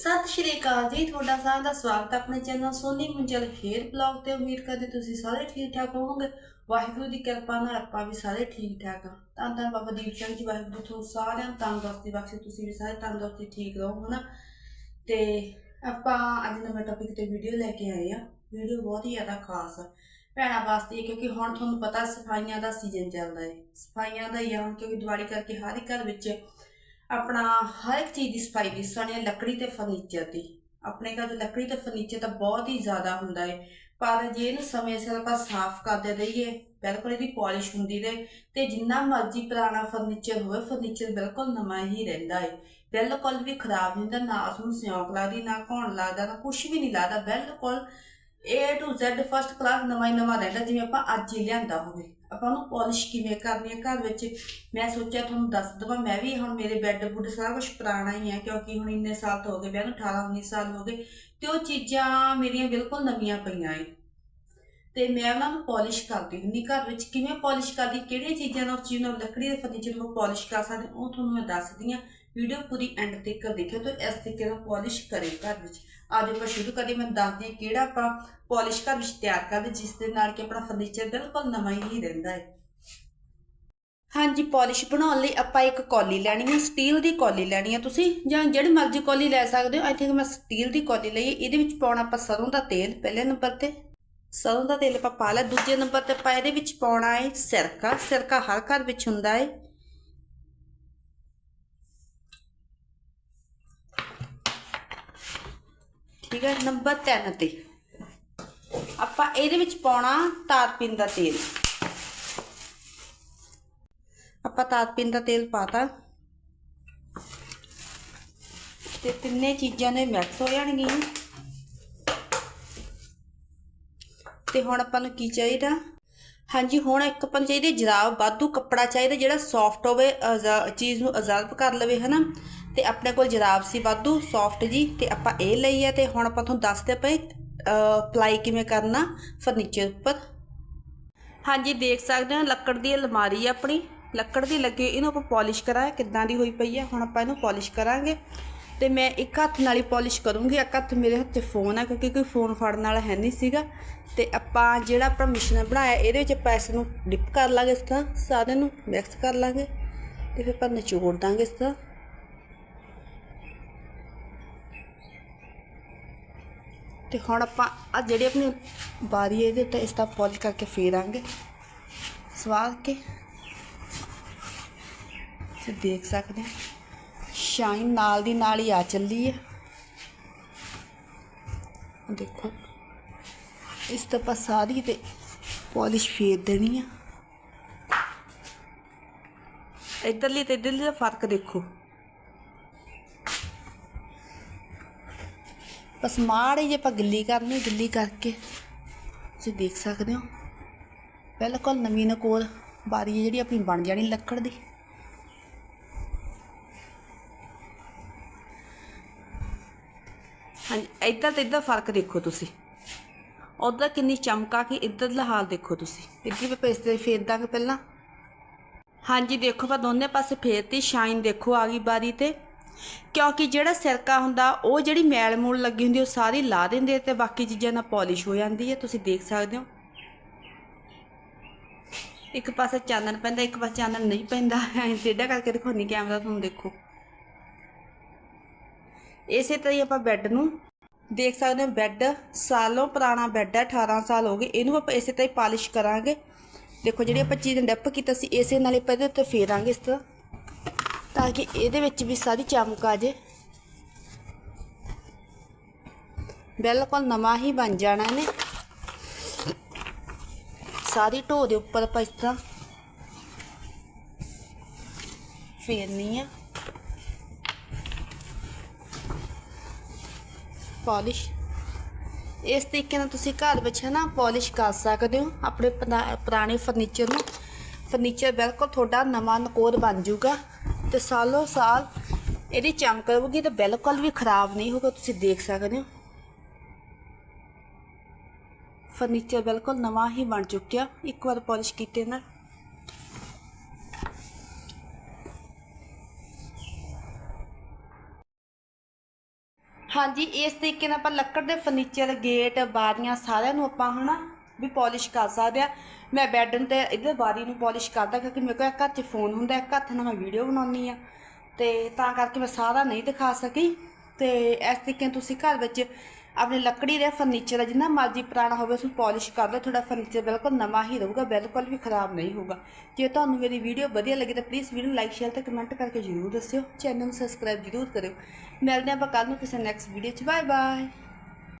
ਸਤਿ ਸ਼੍ਰੀ ਅਕਾਲ ਜੀ, ਤੁਹਾਡਾ ਸਾਰਿਆਂ ਦਾ ਸਵਾਗਤ ਹੈ ਆਪਣੇ channel Soni Munjal hair blog ਤੇ। ਉਮੀਦ ਕਰਦੇ ਤੁਸੀਂ ਸਾਰੇ ਠੀਕ ਠਾਕ ਹੋਵੋਗੇ। ਵਾਹਿਗੁਰੂ ਦੀ ਕਿਰਪਾ ਨਾਲ ਆਪਾਂ ਵੀ ਸਾਰੇ ਠੀਕ ਠਾਕ ਹਾਂ। ਤਾਂ ਤਾਂ ਬਾਬਾ ਦੀਪ ਸਿੰਘ ਜੀ, ਵਾਹਿਗੁਰੂ ਤੁਹਾਨੂੰ ਸਾਰਿਆਂ ਨੂੰ ਤੰਦਰੁਸਤੀ ਬਖਸ਼ੇ, ਤੁਸੀਂ ਵੀ ਸਾਰੇ ਤੰਦਰੁਸਤੀ ਠੀਕ ਰਹੋ, ਹਨਾ? ਤੇ ਆਪਾਂ ਅੱਜ ਨਵੇਂ ਟੌਪਿਕ ਤੇ ਵੀਡੀਓ ਲੈ ਕੇ ਆਏ ਆ ਵੀਡੀਓ ਬਹੁਤ ਹੀ ਜ਼ਿਆਦਾ ਖਾਸ ਆ। ਭੈਣਾਂ ਵਾਸਤੇ ਕਿਉਂਕਿ ਹੁਣ ਤੁਹਾਨੂੰ ਪਤਾ ਸਫਾਈਆਂ ਦਾ ਸੀਜ਼ਨ ਚੱਲਦਾ ਹੈ ਸਫਾਈਆਂ ਦਾ ਹੀ ਆ, ਹੁਣ ਕਿਉਂਕਿ ਦੀਵਾਲੀ ਕਰਕੇ ਹਰ ਇੱਕ ਘਰ ਵਿੱਚ ਆਪਣਾ ਹਰ ਇੱਕ ਚੀਜ਼ ਦੀ ਸਫ਼ਾਈ ਦੀ, ਸਾਡੀ ਲੱਕੜੀ ਤੇ ਫਰਨੀਚਰ ਦੀ। ਆਪਣੇ ਘਰ ਲੱਕੜੀ ਤੇ ਫਰਨੀਚਰ ਤਾਂ ਬਹੁਤ ਹੀ ਜ਼ਿਆਦਾ ਹੁੰਦਾ ਹੈ ਪਰ ਜੇ ਇਹਨੂੰ ਸਮੇਂ ਸਿਰ ਆਪਾਂ ਸਾਫ਼ ਕਰਦੇ ਰਹੀਏ ਬਿਲਕੁਲ ਇਹਦੀ ਪਾਲਿਸ਼ ਹੁੰਦੀ ਰਹੇ ਤੇ ਜਿੰਨਾ ਮਰਜ਼ੀ ਪੁਰਾਣਾ ਫਰਨੀਚਰ ਹੋਵੇ ਫਰਨੀਚਰ ਬਿਲਕੁਲ ਨਵਾਂ ਹੀ ਰਹਿੰਦਾ ਹੈ ਬਿਲਕੁਲ ਵੀ ਖਰਾਬ ਨਹੀਂ ਹੁੰਦਾ, ਨਾ ਉਸਨੂੰ ਸਿਉਂਕ ਲੱਗਦੀ ਨਾ ਘੌਣ ਲੱਗਦਾ ਨਾ ਕੁਝ ਵੀ ਨਹੀਂ ਲੱਗਦਾ ਬਿਲਕੁਲ A to Z first class ਨਵਾਂ ਹੀ ਨਵਾਂ ਰਹਿੰਦਾ, ਜਿਵੇਂ ਆਪਾਂ ਅੱਜ ਹੀ ਲਿਆਂਦਾ ਹੋਵੇ। ਆਪਾਂ ਨੂੰ ਪਾਲਿਸ਼ ਕਿਵੇਂ ਕਰਨੀ ਹੈ ਘਰ ਵਿੱਚ ਮੈਂ ਸੋਚਿਆ ਤੁਹਾਨੂੰ ਦੱਸ ਦਵਾਂ, ਮੈਂ ਵੀ ਹੁਣ ਮੇਰੇ ਬੈੱਡ ਬੁੱਡ ਸਾਰਾ ਕੁਝ ਪੁਰਾਣਾ ਹੀ ਹੈ ਕਿਉਂਕਿ ਹੁਣ ਇੰਨੇ ਸਾਲ ਤੋਂ ਹੋ ਗਏ, ਵਿਆਹ ਨੂੰ 18 19 ਸਾਲ ਹੋ ਗਏ ਤੇ ਉਹ ਚੀਜ਼ਾਂ ਮੇਰੀਆਂ ਬਿਲਕੁਲ ਨਵੀਆਂ ਪਈਆਂ ਏ। ਤੇ ਮੈਂ ਉਹਨਾਂ ਨੂੰ ਪਾਲਿਸ਼ ਕਰਦੀ ਹੁੰਦੀ, ਘਰ ਵਿੱਚ ਕਿਵੇਂ ਪਾਲਿਸ਼ ਕਰਦੀ, ਕਿਹੜੀਆਂ ਚੀਜ਼ਾਂ ਨਾਲ ਚੀਜ਼ ਨਾਲ ਲੱਕੜੀ ਦੇ ਫਰਨੀਚਰ ਨੂੰ ਪਾਲਿਸ਼ ਕਰ ਸਕਦੇ, ਉਹ ਤੁਹਾਨੂੰ ਮੈਂ ਦੱਸਦੀ ਹਾਂ ਵੀਡੀਓ ਪੂਰੀ ਐਂਡ ਤੱਕ ਦੇਖਿਓ ਤਾਂ ਇਸ ਤਰੀਕੇ ਨਾਲ ਪਾਲਿਸ਼ ਕਰੇ ਘਰ ਵਿੱਚ। ਅੱਜ ਆਪਾਂ ਸ਼ੁਰੂ ਕਰੀਏ ਮੈਂ ਦੱਸਦੀ ਹਾਂ ਕਿਹੜਾ ਆਪਾਂ ਪਾਲਿਸ਼ ਘਰ ਵਿੱਚ ਤਿਆਰ ਕਰਦੇ, ਜਿਸ ਦੇ ਨਾਲ ਕਿ ਆਪਣਾ ਫਰਨੀਚਰ ਬਿਲਕੁਲ ਨਵਾਂ ਹੀ ਰਹਿੰਦਾ ਹੈ। ਹਾਂਜੀ ਪਾਲਿਸ਼ ਬਣਾਉਣ ਲਈ ਆਪਾਂ ਇੱਕ ਕੌਲੀ ਲੈਣੀ ਹੈ ਸਟੀਲ ਦੀ ਕੌਲੀ ਲੈਣੀ ਹੈ ਤੁਸੀਂ, ਜਾਂ ਜਿਹੜੀ ਮਰਜ਼ੀ ਕੌਲੀ ਲੈ ਸਕਦੇ ਹੋ। ਆਈ ਥਿੰਕ ਮੈਂ ਸਟੀਲ ਦੀ ਕੌਲੀ ਲਈ ਇਹਦੇ ਵਿੱਚ ਪਾਉਣਾ ਆਪਾਂ ਸਰੋਂ ਦਾ ਤੇਲ ਪਹਿਲੇ ਨੰਬਰ ਤੇ। ਸਰੋਂ ਦਾ ਤੇਲ ਆਪਾਂ ਪਾ ਲਿਆ, ਦੂਜੇ ਨੰਬਰ ਤੇ ਆਪਾਂ ਇਹਦੇ ਵਿੱਚ ਪਾਉਣਾ ਹੈ ਸਿਰਕਾ। ਸਿਰਕਾ ਹਰ ਘਰ ਵਿੱਚ ਹੁੰਦਾ ਹੈ। ਠੀਕ ਹੈ ਨੰਬਰ 3 ਤੇ। ਆਪਾਂ ਇਹਦੇ ਵਿੱਚ ਪਾਉਣਾ ਤਾਰਪੀਨ ਦਾ ਤੇਲ। ਆਪਾਂ ਤਾਰਪੀਨ ਦਾ ਤੇਲ ਪਾਤਾ। ਤੇ ਤਿੰਨੇ ਚੀਜ਼ਾਂ ਨੇ ਮਿਕਸ ਹੋ ਜਾਣਗੀਆਂ ਤੇ ਹੁਣ ਆਪਾਂ ਨੂੰ ਕੀ ਚਾਹੀਦਾ? ਹਾਂਜੀ, ਹੁਣ ਇੱਕ ਆਪਾਂ ਨੂੰ ਚਾਹੀਦੀ ਜਰਾਬ, ਵਾਧੂ ਕੱਪੜਾ ਚਾਹੀਦਾ ਜਿਹੜਾ ਸੌਫਟ ਹੋਵੇ ਚੀਜ਼ ਨੂੰ ਅਜ਼ਾਰਬ ਕਰ ਲਵੇ, ਹਨਾ? ਤੇ ਆਪਣੇ ਕੋਲ ਜਰਾਬ ਸੀ ਵਾਧੂ ਸੌਫਟ ਜੀ, ਤੇ ਆਪਾਂ ਇਹ ਲਈ ਹੈ ਤੇ ਹੁਣ ਆਪਾਂ ਤੁਹਾਨੂੰ ਦੱਸਦੇ ਪਏ ਅਪਲਾਈ ਕਿਵੇਂ ਕਰਨਾ ਫਰਨੀਚਰ ਉੱਪਰ। ਹਾਂਜੀ, ਦੇਖ ਸਕਦੇ ਹੋ, ਲੱਕੜ ਦੀ ਅਲਮਾਰੀ ਆ ਆਪਣੀ। ਲੱਕੜ ਦੀ ਲੱਗੀ ਇਹਨੂੰ ਆਪਾਂ ਪਾਲਿਸ਼ ਕਰਾਂਗੇ, ਕਿੱਦਾਂ ਦੀ ਹੋਈ ਪਈ ਹੈ ਹੁਣ ਆਪਾਂ ਇਹਨੂੰ ਪਾਲਿਸ਼ ਕਰਾਂਗੇ। ਤੇ ਮੈਂ ਇੱਕ ਹੱਥ ਨਾਲ ਹੀ ਪਾਲਿਸ਼ ਕਰੂੰਗੀ, ਇੱਕ ਹੱਥ ਮੇਰੇ ਹੱਥ 'ਚ ਫੋਨ ਆ, ਕਿਉਂਕਿ ਕੋਈ ਫੋਨ ਫੜਨ ਵਾਲਾ ਹੈ ਨਹੀਂ ਸੀਗਾ। ਤੇ ਆਪਾਂ ਜਿਹੜਾ ਆਪਣਾ ਮਿਸ਼ਰਣ ਬਣਾਇਆ, ਇਹਦੇ ਵਿੱਚ ਆਪਾਂ ਇਸ ਨੂੰ ਡਿਪ ਕਰ ਲਾਂਗੇ ਇਸ ਤਰ੍ਹਾਂ ਸਾਰੇ ਨੂੰ ਮਿਕਸ ਕਰ ਲਾਂਗੇ। ਤੇ ਫਿਰ ਆਪਾਂ ਨਿਚੋੜ ਦਾਂਗੇ ਇਸ ਤਰ੍ਹਾਂ। ਤੇ ਹੁਣ ਆਪਾਂ ਆ ਜਿਹੜੀ ਆਪਣੀ ਬਾਰੀ ਹੈ ਇਹਦੇ ਉੱਤੇ ਇਸ ਦਾ ਪੋਲਿਸ਼ ਕਰਕੇ ਫੇਰਾਂਗੇ। ਸਵਾਰ ਕੇ? ਤੁਸੀਂ ਦੇਖ ਸਕਦੇ ਹੋ। ਸ਼ਾਈਨ ਨਾਲ ਦੀ ਨਾਲ ਹੀ ਆ ਚੱਲੀ ਹੈ। ਦੇਖੋ। ਇਸ ਤੇ ਆਪਾਂ ਸਾਰੀ ਤੇ ਪਾਲਿਸ਼ ਫੇਰ ਦੇਣੀ ਆ। ਇਧਰਲੀ ਤੇ ਇਧਰਲੀ ਦਾ ਫ਼ਰਕ ਦੇਖੋ। ਬਸ ਮਾੜੀ ਜਿਹੀ ਆਪਾਂ ਗਿੱਲੀ ਕਰਨੀ ਗਿੱਲੀ ਕਰਕੇ। ਤੁਸੀਂ ਦੇਖ ਸਕਦੇ ਹੋ। ਬਿਲਕੁਲ ਨਵੀਂ ਨਕੋਰ ਬਾਰੀ ਜਿਹੜੀ ਆਪਣੀ ਬਣ ਜਾਣੀ ਲੱਕੜ ਦੀ। ਹਾਂਜੀ ਇੱਧਰ ਤੇ ਇੱਧਰ ਫ਼ਰਕ ਦੇਖੋ ਤੁਸੀਂ। ਉਧਰ ਕਿੰਨੀ ਚਮਕਾ ਕਿ ਇੱਧਰਲਾ ਹਾਲ ਦੇਖੋ ਤੁਸੀਂ। ਇੱਧਰ ਵੀ ਪੇਸਟ ਤੇ ਫੇਰ ਦਾਂਗੇ ਪਹਿਲਾਂ? ਹਾਂਜੀ ਦੇਖੋ ਆਪਾਂ ਦੋਨੇ ਪਾਸੇ ਫੇਰਤੀ ਸ਼ਾਈਨ ਦੇਖੋ ਆ ਗਈ ਬਾਰੀ ਤੇ। ਕਿਉਂਕਿ ਜਿਹੜਾ ਸਿਰਕਾ ਹੁੰਦਾ, ਉਹ ਜਿਹੜੀ ਮੈਲ ਮੂਲ ਲੱਗੀ ਹੁੰਦੀ, ਉਹ ਸਾਰੀ ਲਾ ਦਿੰਦੇ ਤੇ ਬਾਕੀ ਚੀਜ਼ਾਂ ਨਾਲ ਪਾਲਿਸ਼ ਹੋ ਜਾਂਦੀ ਹੈ ਤੁਸੀਂ ਦੇਖ ਸਕਦੇ ਹੋ। ਇੱਕ ਪਾਸੇ ਚਾਨਣ ਪੈਂਦਾ, ਇੱਕ ਪਾਸੇ ਚਾਨਣ ਨਹੀਂ ਪੈਂਦਾ। ਐਂ ਟੇਢਾ ਕਰਕੇ ਦਿਖਾਉਣੀ ਕੈਮਰਾ ਤੁਹਾਨੂੰ ਦੇਖੋ। ਇਸੇ ਤਰ੍ਹਾਂ ਹੀ ਆਪਾਂ ਬੈੱਡ ਨੂੰ ਦੇਖ ਸਕਦੇ ਹੋ। ਬੈੱਡ ਸਾਲੋਂ ਪੁਰਾਣਾ ਬੈੱਡ ਹੈ 18 ਸਾਲ ਹੋ ਗਏ। ਇਹਨੂੰ ਆਪਾਂ ਇਸੇ ਤਰ੍ਹਾਂ ਹੀ ਪਾਲਿਸ਼ ਕਰਾਂਗੇ। ਦੇਖੋ, ਜਿਹੜੀ ਆਪਾਂ ਚੀਜ਼ ਡੱਪ ਕੀਤਾ ਸੀ, ਇਸੇ ਨਾਲ ਹੀ ਆਪਾਂ ਉੱਤੇ ਫੇਰਾਂਗੇ ਇਸ ਤਰ੍ਹਾਂ। ਤਾਂ ਕਿ ਇਹਦੇ ਵਿੱਚ ਵੀ ਸਾਰੀ ਚਮਕ ਆ ਜੇ। ਬਿਲਕੁਲ ਨਵਾਂ ਹੀ ਬਣ ਜਾਣਾ ਇਹਨੇ। ਸਾਰੀ ਢੋ ਦੇ ਉੱਪਰ ਆਪਾਂ ਇਸ ਤਰ੍ਹਾਂ ਫੇਰਨੀ ਆ। ਪਾਲਿਸ਼। ਇਸ ਤਰੀਕੇ ਨਾਲ ਤੁਸੀਂ ਘਰ ਵਿੱਚ ਹੈ ਨਾ ਪਾਲਿਸ਼ ਕਰ ਸਕਦੇ ਹੋ। ਆਪਣੇ ਪੁਰਾ- ਪੁਰਾਣੇ ਫਰਨੀਚਰ ਨੂੰ। ਫਰਨੀਚਰ ਬਿਲਕੁਲ ਤੁਹਾਡਾ ਨਵਾਂ ਨਕੋਰ ਬਣ ਜਾਊਗਾ। ਤੇ ਸਾਲੋ ਸਾਲ ਇਹਦੀ ਚਮਕ ਰਹੂਗੀ ਤੇ ਬਿਲਕੁਲ ਵੀ ਖਰਾਬ ਨਹੀਂ ਹੋਊਗਾ, ਤੁਸੀਂ ਦੇਖ ਸਕਦੇ ਹੋ। ਫਰਨੀਚਰ ਬਿਲਕੁਲ ਨਵਾਂ ਹੀ ਬਣ ਚੁੱਕਿਆ। ਇੱਕ ਵਾਰ ਪਾਲਿਸ਼ ਕੀਤੇ ਨਾਲ ਹਾਂਜੀ, ਇਸ ਤਰੀਕੇ ਨਾਲ ਆਪਾਂ ਲੱਕੜ ਦੇ ਫਰਨੀਚਰ ਗੇਟ, ਬਾਰੀਆਂ ਸਾਰਿਆਂ ਨੂੰ ਆਪਾਂ ਹਨਾ ਵੀ ਪਾਲਿਸ਼ ਕਰ ਸਕਦੇ ਆ। ਮੈਂ ਬੈੱਡ ਤੇ ਇਧਰ ਬਾਰੀ ਨੂੰ ਪਾਲਿਸ਼ ਕਰਦਾ ਕਿਉਂਕਿ ਮੇਰੇ ਕੋਲ ਇੱਕ ਹੱਥ 'ਚ ਫੋਨ ਹੁੰਦਾ, ਇੱਕ ਹੱਥ ਨਾਲ ਮੈਂ ਵੀਡੀਓ ਬਣਾਉਣੀ ਆ ਤੇ ਤਾਂ ਕਰਕੇ ਮੈਂ ਸਾਰਾ ਨਹੀਂ ਦਿਖਾ ਸਕੀ। ਤੇ ਇਸ ਤਰੀਕੇ ਨਾਲ ਤੁਸੀਂ ਘਰ ਵਿੱਚ ਆਪਣੇ ਲੱਕੜੀ ਦੇ ਫਰਨੀਚਰ ਦਾ ਜਿੰਨਾ ਮਰਜ਼ੀ ਪੁਰਾਣਾ ਹੋਵੇ ਉਸ ਨੂੰ ਪਾਲਿਸ਼ ਕਰ ਲਓ। ਤੁਹਾਡਾ ਫਰਨੀਚਰ ਬਿਲਕੁਲ ਨਵਾਂ ਹੀ ਰਹੂਗਾ, ਬਿਲਕੁਲ ਵੀ ਖਰਾਬ ਨਹੀਂ ਹੋਊਗਾ। ਜੇ ਤੁਹਾਨੂੰ ਮੇਰੀ ਵੀਡੀਓ ਵਧੀਆ ਲੱਗੀ ਤਾਂ ਪਲੀਜ਼ ਵੀਡੀਓ ਲਾਈਕ ਸ਼ੇਅਰ ਤੇ ਕਮੈਂਟ ਕਰਕੇ ਜਰੂਰ ਦੱਸਿਓ। ਚੈਨਲ ਨੂੰ ਸਬਸਕ੍ਰਾਈਬ ਜਰੂਰ ਕਰਿਓ। ਮਿਲਦੇ ਹਾਂ ਆਪਾਂ ਕੱਲ ਨੂੰ ਕਿਸੇ ਨੈਕਸਟ ਵੀਡੀਓ 'ਚ। Bye bye